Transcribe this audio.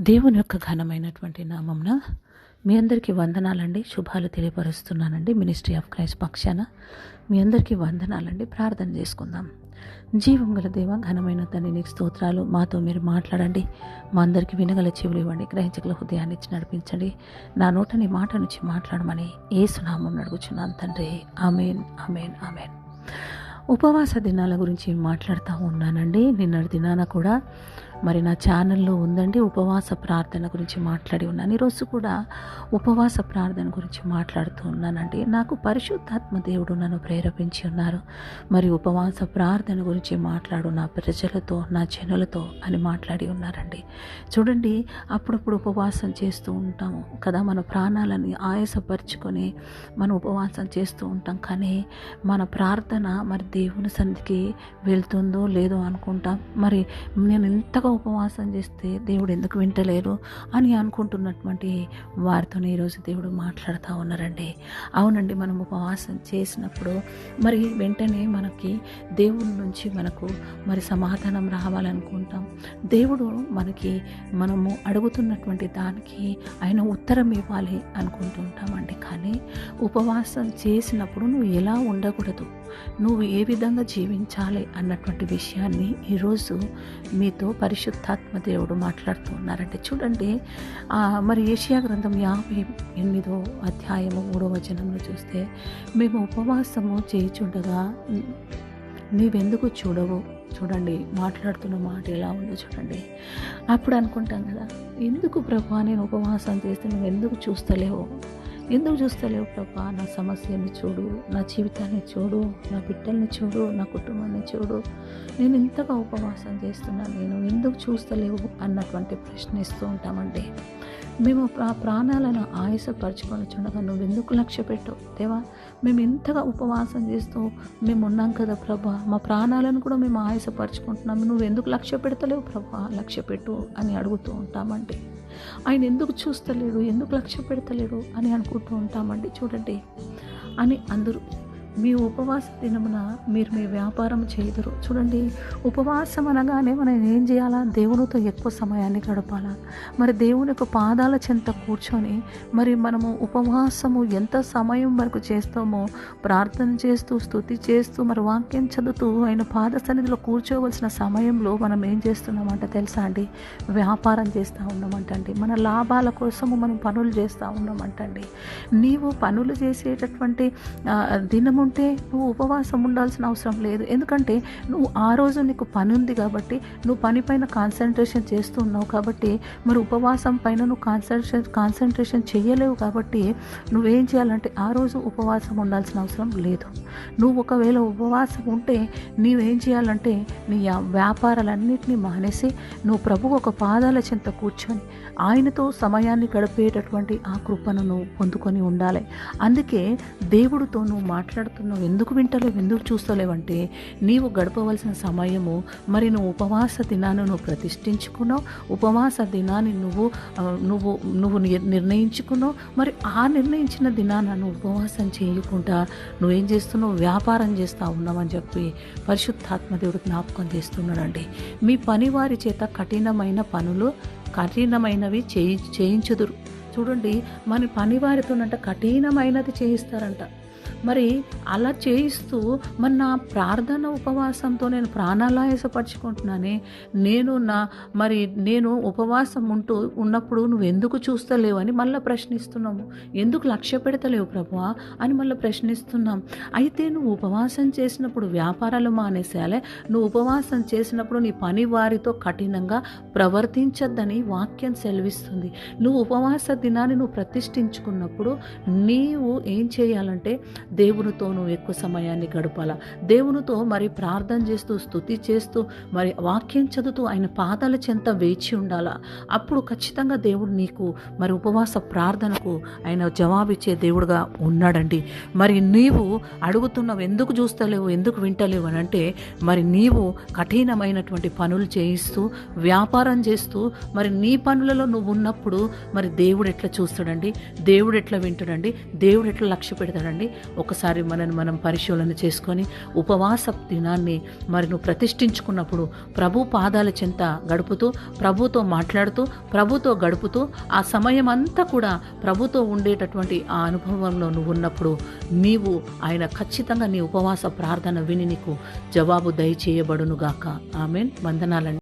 దేవుని యొక్క ఘనమైనటువంటి నామంన మీ అందరికీ వందనాలండి. శుభాలు తెలియపరుస్తున్నానండి మినిస్ట్రీ ఆఫ్ క్రైస్ట్ పక్షాన. మీ అందరికీ వందనాలండి. ప్రార్థన చేసుకుందాం. జీవం గల దేవ ఘనమైన తండ్రి నీకు స్తోత్రాలు. మాతో మీరు మాట్లాడండి. మా అందరికీ వినగల చెవులు ఇవ్వండి. గ్రహించగల హృదయాన్ని ఇచ్చి నడిపించండి. నా నోట నీ మాట నుంచి మాట్లాడమని ఏ సునామం అడుగుచున్నాను తండ్రి. Amen amen amen. ఉపవాస దినాల గురించి మాట్లాడుతూ ఉన్నానండి. నిన్నటి దినాన కూడా మరి నా ఛానల్లో ఉందండి ఉపవాస ప్రార్థన గురించి మాట్లాడి ఉన్నాను. ఈరోజు కూడా ఉపవాస ప్రార్థన గురించి మాట్లాడుతూ ఉన్నానండి. నాకు పరిశుద్ధాత్మ దేవుడు నన్ను ప్రేరేపించి ఉన్నారు. మరి ఉపవాస ప్రార్థన గురించి మాట్లాడు నా ప్రజలతో నా జనులతో అని మాట్లాడి ఉన్నారండి. చూడండి అప్పుడప్పుడు ఉపవాసం చేస్తూ ఉంటాము కదా. మన ప్రాణాలని ఆయాసపరుచుకొని మనం ఉపవాసం చేస్తూ ఉంటాం. కానీ మన ప్రార్థన మరి దేవుని సంధికి వెళ్తుందో లేదో అనుకుంటాం. మరి నేను ఇంతగా ఉపవాసం చేస్తే దేవుడు ఎందుకు వింటలేరు అని అనుకుంటున్నటువంటి వారితో ఈరోజు దేవుడు మాట్లాడుతూ ఉన్నారండి. అవునండి మనం ఉపవాసం చేసినప్పుడు మరి వెంటనే మనకి దేవుడి నుంచి మనకు మరి సమాధానం రావాలనుకుంటాం. దేవుడు మనకి మనము అడుగుతున్నటువంటి దానికి ఆయన ఉత్తరం ఇవ్వాలి అనుకుంటూ ఉంటామండి కానీ ఉపవాసం చేసినప్పుడు నువ్వు ఎలా ఉండకూడదు నువ్వు ఏ విధంగా జీవించాలి అన్నటువంటి విషయాన్ని ఈరోజు మీతో పరి పరిశుద్ధాత్మ దేవుడు మాట్లాడుతూ ఉన్నారంటే చూడండి మరి ఏషియా గ్రంథం యాభై ఎనిమిదో అధ్యాయము మూడో వచనంలో చూస్తే మేము ఉపవాసము చేయుచుండగా నీవెందుకు చూడవు? చూడండి మాట్లాడుతున్న మాట ఎలా ఉందో చూడండి. అప్పుడు అనుకుంటాం కదా ఎందుకు ప్రభా నేను ఉపవాసం చేస్తే నువ్వు ఎందుకు చూస్తలేవు? ఎందుకు చూస్తలేవు ప్రభా? నా సమస్యని చూడు నా జీవితాన్ని చూడు నా బిడ్డల్ని చూడు నా కుటుంబాన్ని చూడు. నేను ఇంతగా ఉపవాసం చేస్తున్నాను నేను ఎందుకు చూస్తలేవు అన్నటువంటి ప్రశ్నిస్తూ ఉంటామండి. మేము ఆ ప్రాణాలను ఆయాసపరచుకొని చూడగా నువ్వు ఎందుకు లక్ష్య పెట్టవు? దేవా మేము ఇంతగా ఉపవాసం చేస్తూ మేము ఉన్నాం కదా ప్రభా. మా ప్రాణాలను కూడా మేము ఆయాసపరచుకుంటున్నాము. నువ్వు ఎందుకు లక్ష్య పెడతలేవు ప్రభా? లక్ష్య పెట్టు అని అడుగుతూ ఉంటామండి. ఆయన ఎందుకు చూస్తలేడు? ఎందుకు లక్ష్య పెడతలేడు? అని అనుకుంటూ ఉంటామండి. చూడండి అని అందరూ మీ ఉపవాస దినమున మీరు మీ వ్యాపారం చేయదురు. చూడండి ఉపవాసం అనగానే మనం ఏం చేయాలా? దేవునితో ఎక్కువ సమయాన్ని గడపాలా? మరి దేవుని యొక్క పాదాల చెంత కూర్చొని మరి మనము ఉపవాసము ఎంత సమయం వరకు చేస్తామో ప్రార్థన చేస్తూ స్థుతి చేస్తూ మరి వాక్యం చదువుతూ ఆయన పాద సన్నిధిలో కూర్చోవలసిన సమయంలో మనం ఏం చేస్తున్నామంట తెలుసా అండి? వ్యాపారం చేస్తూ ఉన్నామంటండి మన లాభాల కోసము మనం పనులు చేస్తూ ఉన్నామంటండి నీవు పనులు చేసేటటువంటి దినము ఉంటే నువ్వు ఉపవాసం ఉండాల్సిన అవసరం లేదు. ఎందుకంటే నువ్వు ఆ రోజు నీకు పని ఉంది కాబట్టి నువ్వు పని పైన కాన్సన్ట్రేషన్ చేస్తూ ఉన్నావు కాబట్టి మరి ఉపవాసం పైన నువ్వు కాన్సన్ట్రేషన్ కాన్సన్ట్రేషన్ చేయలేవు కాబట్టి నువ్వేం చేయాలంటే ఆ రోజు ఉపవాసం ఉండాల్సిన అవసరం లేదు. నువ్వు ఒకవేళ ఉపవాసం ఉంటే నీవేం చేయాలంటే నీ యా- వ్యాపారాలన్నింటినీ మానేసి నువ్వు ప్రభు ఒక పాదాల చెంత కూర్చొని ఆయనతో సమయాన్ని గడిపేటటువంటి ఆ కృపను నువ్వు పొందుకొని ఉండాలి. అందుకే దేవుడితో నువ్వు నువ్వు ఎందుకు వింటలేవు ఎందుకు చూస్తలేవంటే నీవు గడపవలసిన సమయము మరి నువ్వు ఉపవాస దినాన్ని నువ్వు ప్రతిష్ఠించుకున్నావు ఉపవాస దినాన్ని నువ్వు నువ్వు నువ్వు నిర్- నిర్ణయించుకున్నావు మరి ఆ నిర్ణయించిన దినాన నువ్వు ఉపవాసం చేయకుండా నువ్వేం చేస్తున్నావు వ్యాపారం చేస్తూ ఉన్నావని చెప్పి పరిశుద్ధాత్మదేవుడు జ్ఞాపకం చేస్తున్నాడండి. మీ పనివారి చేత కఠినమైన పనులు కఠినమైనవి చేయి చేయించుదురు. చూడండి మన పనివారితోనంట కఠినమైనది చేయిస్తారంట. మరి అలా చేయిస్తూ మరి నా ప్రార్థన ఉపవాసంతో నేను ప్రాణాలాయసపరుచుకుంటున్నానే నేను నా మరి నేను ఉపవాసం ఉంటూ ఉన్నప్పుడు నువ్వు ఎందుకు చూస్తలేవు అని మళ్ళీ ప్రశ్నిస్తున్నాము ఎందుకు లక్ష్య పెడతలేవు ప్రభు అని మళ్ళీ ప్రశ్నిస్తున్నాం. అయితే నువ్వు ఉపవాసం చేసినప్పుడు వ్యాపారాలు మానేసేయాలి. నువ్వు ఉపవాసం చేసినప్పుడు నీ పని వారితో కఠినంగా ప్రవర్తించద్దని వాక్యం సెలవిస్తుంది. నువ్వు ఉపవాస దినాన్ని నువ్వు ప్రతిష్ఠించుకున్నప్పుడు నీవు ఏం చేయాలంటే దేవునితో నువ్వు ఎక్కువ సమయాన్ని గడపాలా? దేవునితో మరి ప్రార్థన చేస్తూ స్థుతి చేస్తూ మరి వాక్యం చదువుతూ ఆయన పాదాల చెంత వేచి ఉండాలా? అప్పుడు ఖచ్చితంగా దేవుడు నీకు మరి ఉపవాస ప్రార్థనకు ఆయన జవాబిచ్చే దేవుడుగా ఉన్నాడండి. మరి నీవు అడుగుతున్నావు ఎందుకు చూస్తలేవు ఎందుకు వింటలేవు అని అంటే మరి నీవు కఠినమైనటువంటి పనులు చేయిస్తూ వ్యాపారం చేస్తూ మరి నీ పనులలో నువ్వు ఉన్నప్పుడు మరి దేవుడు ఎట్లా చూస్తాడండి? దేవుడు ఎట్లా వింటాడండి? దేవుడు ఎట్లా లక్ష్య పెడతాడండి? ఒకసారి మనని మనం పరిశీలన చేసుకొని ఉపవాస దినాన్ని మరి నువ్వు ప్రతిష్ఠించుకున్నప్పుడు ప్రభు పాదాల చెంత గడుపుతూ ప్రభుతో మాట్లాడుతూ ప్రభుతో గడుపుతూ ఆ సమయం అంతా కూడా ప్రభుతో ఉండేటటువంటి ఆ అనుభవంలో నువ్వు ఉన్నప్పుడు నీవు ఆయన ఖచ్చితంగా నీ ఉపవాస ప్రార్థన విని నీకు జవాబు దయచేయబడునుగాక. ఆమెన్. వందనాలండి.